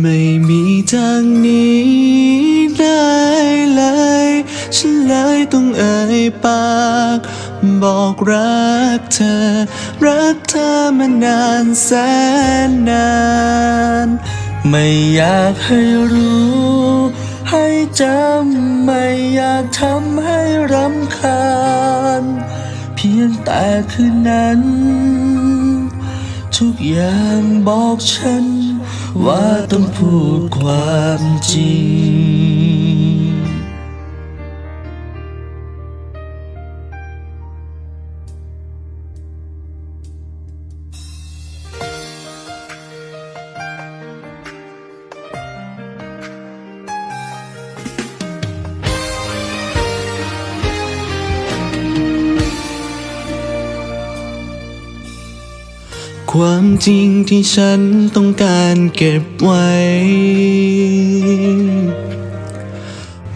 ไม่มีทางหนี้ได้เลย ฉันเลยต้องเอ่ยปาก บอกรักเธอ รักเธอมานานแสนนาน ไม่อยากให้รู้ ให้จำไม่อยากทำให้รำคาญ เพียงแต่คืนนั้น ทุกอย่างบอกฉัน ว่าต้องพูดความจริง ความจริงที่ฉันต้องการเก็บไว้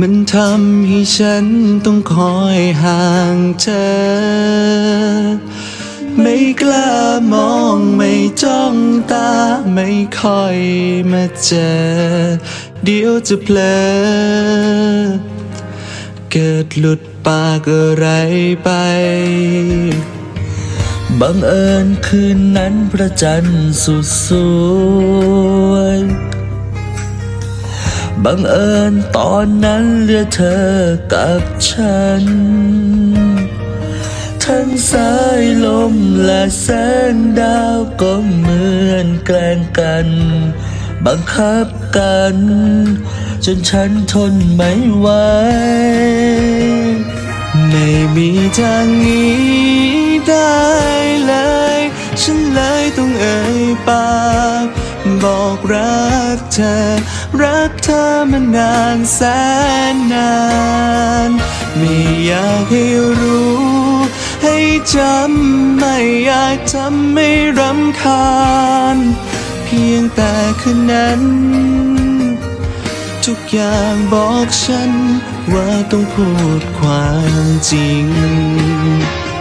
มันทำให้ฉันต้องคอยห่างเธอ ไม่กล้ามองไม่จ้องตาไม่ค่อยมาเจอ เดี๋ยวจะเพลอเกิดหลุดปากอะไรไป บังเอิญคืนนั้นพระจันทร์สุดสวย บังเอิญตอนนั้นเหลือเธอกับฉัน ทั้งสายลมและแสงดาวก็เหมือนแกล้งกัน บังคับกัน จนฉันทนไม่ไหว ไม่มีทางหนี้ได้เลย ฉันเลยต้องเอ่ยปากบอกรักเธอ รักเธอมานานแสนนาน ไม่อยากให้รู้ ให้จำไม่อยากทำให้รำคาญ เพียงแต่คืนนั้น ทุกอย่างบอกฉัน ว่าต้องพูดความจริง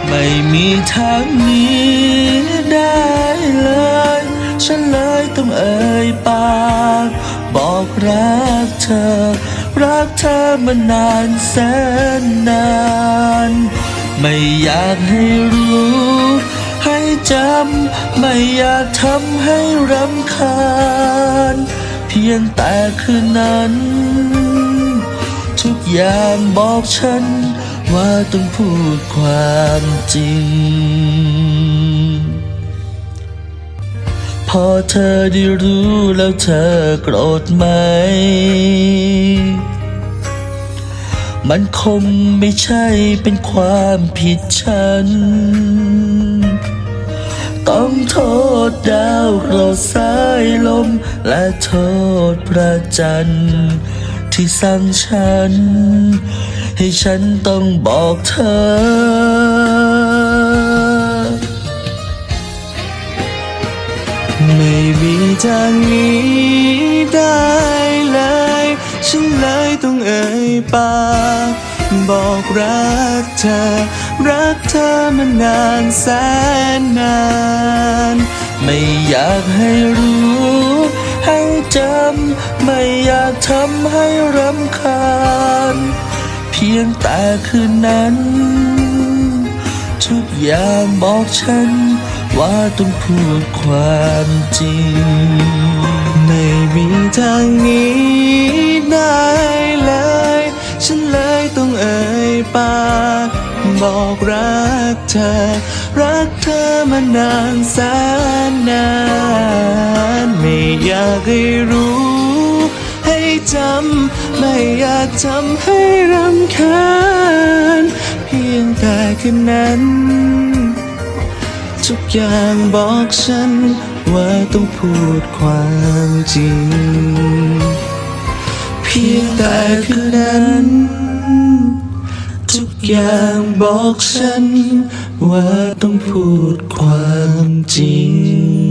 ไม่มีทางหนี้ได้เลย ฉันเลยต้องเอ่ยปากบอกรักเธอ รักเธอมานานแสนนาน ไม่อยากให้รู้ให้จำ ไม่อยากทำให้รำคาญ พียงแต่คืนนั้น ทุกอย่างบอกฉัน ว่าต้องพูดความจริง พอเธอได้รู้แล้วเธอโกรธไหม มันคงไม่ใช่เป็นความผิดฉัน ต้องโทษดาวโกรธสายลม และโทษพระจันทร์ที่สั่งฉัน ให้ฉันต้องบอกเธอ ไม่มีทางหนี้ได้เลย ฉันเลยต้องเอ่ยปาก บอกรักเธอ รักเธอมานานแสนนาน ไม่อยากให้รู้ ให้จำ ไม่อยากทำให้รำคาญ เพียงแต่คืนนั้น ทุกอย่างบอกฉัน ว่าต้องพูดความจริง ไม่มีทางนี้ บอกรักเธอ รักเธอมานานแสนนาน ไม่อยากให้รู้ ให้จำ ไม่อยากทำให้รำคาญ เพียงแต่คืนนั้นทุกอย่างบอกฉันว่าต้องพูดความจริง เพียงแต่คืนนั้น อย่างบอกฉันว่าต้องพูดความจริง